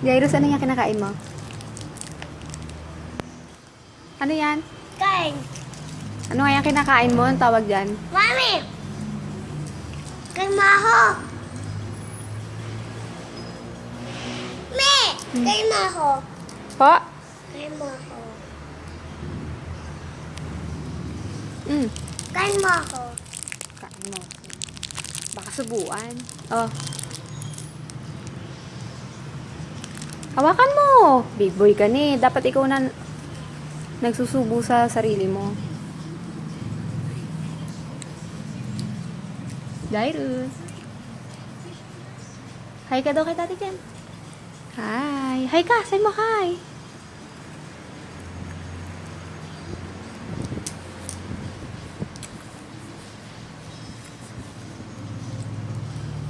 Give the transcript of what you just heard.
Jairus, ano yung kinakain mo? Ano yan? Kain. Ano nga yung kinakain mo? Ang tawag dyan? Mami! Ako. Me! Kain mo ako. Po? Kain ako. Mm. Kain mo ako. Kain mo. Baka subuan. Oh. Hawakan mo. Big boy ka ni. Dapat ikaw na nagsusubo sa sarili mo. Jairus. Hi ka daw kay Tati Jen. Hi. Hi ka. Say mo hi.